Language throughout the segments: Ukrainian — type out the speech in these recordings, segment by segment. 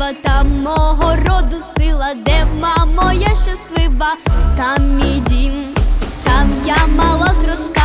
дива, там мого роду сила, де мама, я щаслива, там мій дім, там я мала зростала.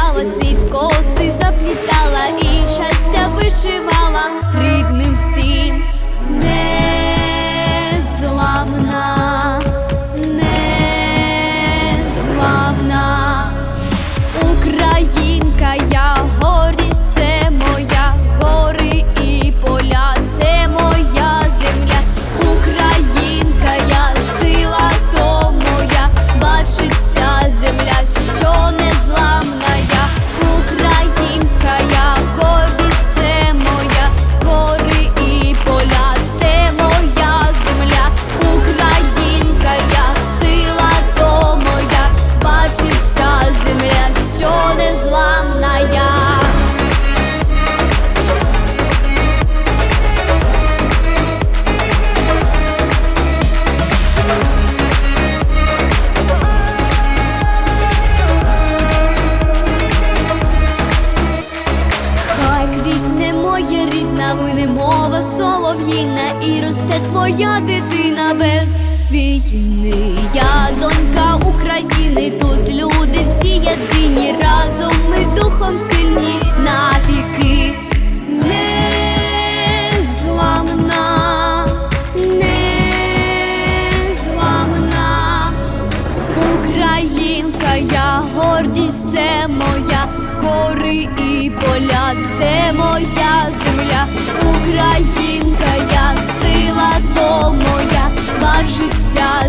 Вине мова солов'їна, і росте твоя дитина без війни. Я донька України, тут люди всі єдині, разом ми духом сильні навіки. Я гордість, це моя, гори і поля, це моя земля, Українка, я сила, то моя, земля,